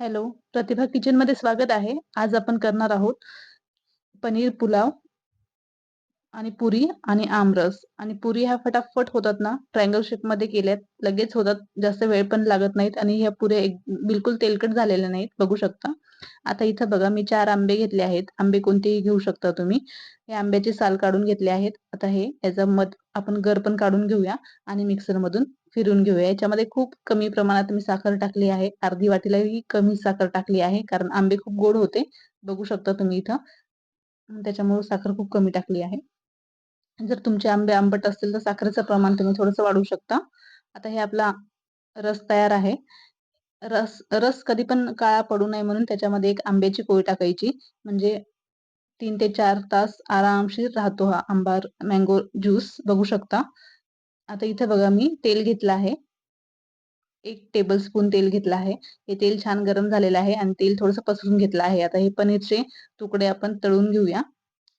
Hello, प्रतिभा किचनमध्ये स्वागत आहे. आज आपण करणार आहोत पनीर पुलाव आणि पुरी आणि आमरस आणि पुरी ह्या फटाफट होतात ना, ट्रायंगल शेपमध्ये केल्यात लगेच होतात. जास्त वेळ पण लागत नाहीत आणि ह्या पुऱ्या एक बिलकुल तेलकट झालेल्या नाहीत, बघू शकता. आता इथं बघा मी चार आंबे घेतले आहेत. आंबे कोणतेही घेऊ शकता तुम्ही. हे आंब्याचे साल काढून घेतले आहेत. आता हे याचा मध आपण गर पण काढून घेऊया आणि मिक्सरमधून फिरून घेऊया. याच्यामध्ये खूप कमी प्रमाणात मी साखर टाकली आहे. अर्धी वाटीलाही कमी साखर टाकली आहे, कारण आंबे खूप गोड होते. बघू शकता तुम्ही इथं. त्याच्यामुळे साखर खूप कमी टाकली आहे. जर तुमचे आंबे आंबट असतील तर साखरेचं प्रमाण तुम्ही थोडंसं वाढवू शकता. आता हे आपला रस तयार आहे. रस रस कधी पण काळा पडू नये म्हणून त्याच्यामध्ये एक आंब्याची पोळी टाकायची. म्हणजे तीन ते चार तास आरामशीर राहतो हा आंबा मँगो ज्यूस बघू शकता. आता इथे बघा मी तेल घेतलं आहे. 1 टेबलस्पून तेल घेतलं आहे. हे तेल छान गरम झालेलं आहे आणि तेल थोडंसं पसरून घेतलं आहे. आता हे पनीरचे तुकडे आपण तळून घेऊया.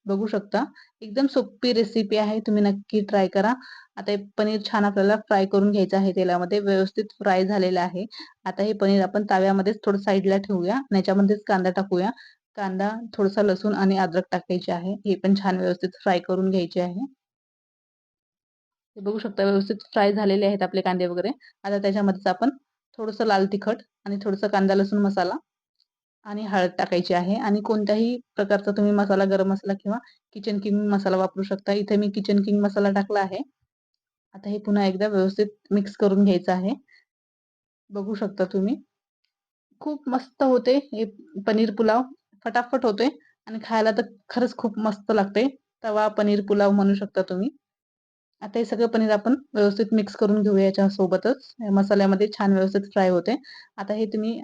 बघू शकता. एकदम सोपी रेसिपी आहे. तुम्ही नक्की ट्राय करा. आता हे पनीर छान आपल्याला फ्राय करून घ्यायचं आहे तेलामध्ये. व्यवस्थित फ्राय झालेलं आहे. आता हे पनीर आपण तव्यामध्येच थोडं साईडला ठेवूया आणि याच्यामध्येच कांदा टाकूया. कांदा, थोडासा लसूण आणि अद्रक टाकायचे आहे. हे पण छान व्यवस्थित फ्राय करून घ्यायचे आहे. हे बघू शकता व्यवस्थित फ्राय झालेले आहेत आपले कांदे वगैरे. आता त्याच्यामध्येच आपण थोडंसं लाल तिखट आणि थोडंसं कांदा लसूण मसाला आणि हळद टाकायची आहे आणि कोणत्याही प्रकारचा तुम्ही मसाला, गरम मसाला किंवा किचन किंग मसाला वापरू शकता. इथे मी किचन किंग मसाला टाकला आहे. आता हे पुन्हा एकदा व्यवस्थित मिक्स करून घ्यायचं आहे. बघू शकता तुम्ही. खूप मस्त होते हे पनीर पुलाव. फटाफट होते आणि खायला तर खरंच खूप मस्त लागते. तवा पनीर पुलाव म्हणू शकता तुम्ही. आता हे सगळं पनीर आपण व्यवस्थित मिक्स करून घेऊया याच्यासोबतच. मसाल्यामध्ये छान व्यवस्थित फ्राय होते. आता हे तुम्ही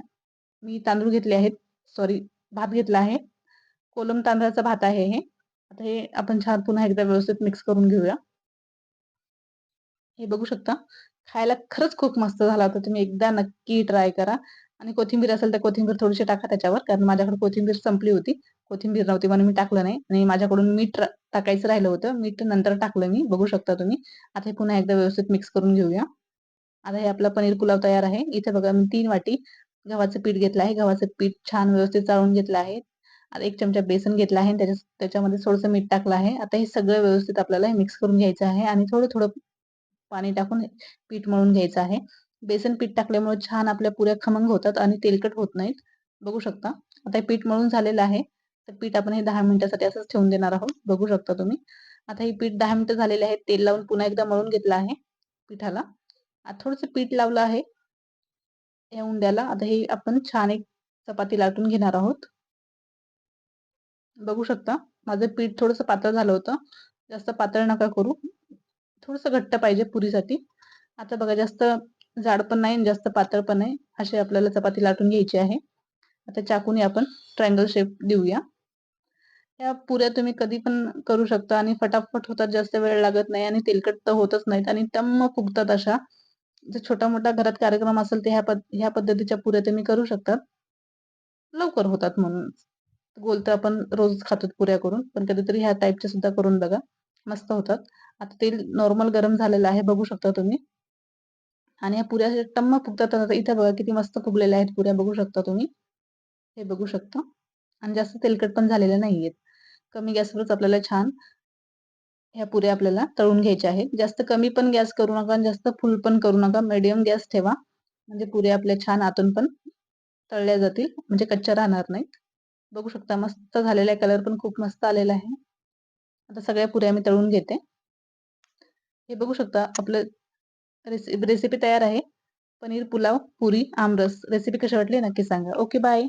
मी तांदूळ घेतले आहेत. सॉरी भात घेतला आहे. कोलम तांदळाचा भात आहे हे. आता हे आपण छान पुन्हा एकदा व्यवस्थित मिक्स करून घेऊया. हे बघू शकता. खायला खरंच खूप मस्त झाला होता. तुम्ही एकदा नक्की ट्राय करा आणि कोथिंबीर असेल तर कोथिंबीर थोडीशी टाका त्याच्यावर. कारण माझ्याकडे कोथिंबीर संपली होती. कोथिंबीर नव्हती म्हणून मी टाकलं नाही आणि माझ्याकडून मीठ टाकायचं राहिलं होतं. मीठ नंतर टाकलं मी. बघू शकता तुम्ही. आता हे पुन्हा एकदा व्यवस्थित मिक्स करून घेऊया. आता हे आपला पनीर पुलाव तयार आहे. इथे बघा मी तीन वाटी गव्हाचं पीठ घेतलं आहे. गव्हाचं पीठ छान व्यवस्थित चाळून घेतलं आहे. आता एक चमचा बेसन घेतला आहे आणि त्याच्या त्याच्यामध्ये थोडंसं मीठ टाकलं आहे. आता हे सगळं व्यवस्थित आपल्याला मिक्स करून घ्यायचं आहे आणि थोडं-थोडं पाणी टाकून पीठ मळून घ्यायचं आहे. बेसन पीठ टाकल्यामुळे छान आपल्या पुऱ्या खमंग होतात आणि तेलकट होत नाहीत. बघू शकता. आता हे पीठ मळून झालेलं आहे. तर पीठ आपण हे दहा मिनिटासाठी असंच ठेवून देणार आहोत. बघू शकता तुम्ही. आता हे पीठ दहा मिनिटं झालेले आहेत. तेल लावून पुन्हा एकदा मळून घेतलं आहे पिठाला. आता थोडस पीठ लावलं आहे या उंड्याला. आता हे आपण छान एक चपाती लाटून घेणार आहोत. बघू शकता. माझं पीठ थोडंसं पातळ झालं होतं. जास्त पातळ नका करू. थोडंसं घट्ट पाहिजे पुरीसाठी. आता बघा जास्त जाड पण नाही आणि जास्त पातळ पण नाही. अशी आपल्याला चपाती लाटून घ्यायची आहे. आता चाकूने आपण ट्रायंगल शेप देऊया. या पुऱ्या तुम्ही कधी पण करू शकता आणि फटाफट होतात. जास्त वेळ लागत नाही आणि तेलकट तर होतच नाहीत आणि टम्म फुगतात अशा. जर छोटा-मोठा घरात कार्यक्रम असेल तर ह्या पद ह्या पद्धतीच्या पुऱ्या तुम्ही करू शकता. लवकर होतात म्हणून. गोल तर आपण रोज खातो पुऱ्या करून. पण कधीतरी ह्या टाइपच्या सुद्धा करून बघा. मस्त होतात. आता तेल नॉर्मल गरम झालेलं आहे. बघू शकता तुम्ही. आणि ह्या पुऱ्या टम्म फुगतात. आता इथे बघा किती मस्त फुगलेल्या आहेत पुऱ्या बघू शकता तुम्ही. हे बघू शकता. आणि जास्त तेलकट पण झालेल्या नाहीयेत. कमी गॅसवरच आपल्याला छान ह्या पुऱ्या आपल्याला तळून घ्यायच्या आहेत. जास्त कमी पण गॅस करू नका आणि जास्त फुल पण करू नका. मिडियम गॅस ठेवा. म्हणजे पुऱ्या आपल्या छान आतून पण तळल्या जातील. म्हणजे कच्च्या राहणार नाहीत. बघू शकता मस्त झालेला आहे. कलर पण खूप मस्त आलेला आहे. आता सगळ्या पुऱ्या मी तळून घेते. हे बघू शकता आपलं रेसिपी रेसिपी तयार आहे. पनीर पुलाव, पुरी, आमरस. रेसिपी कशी वाटली नक्की सांगा. Okay bye.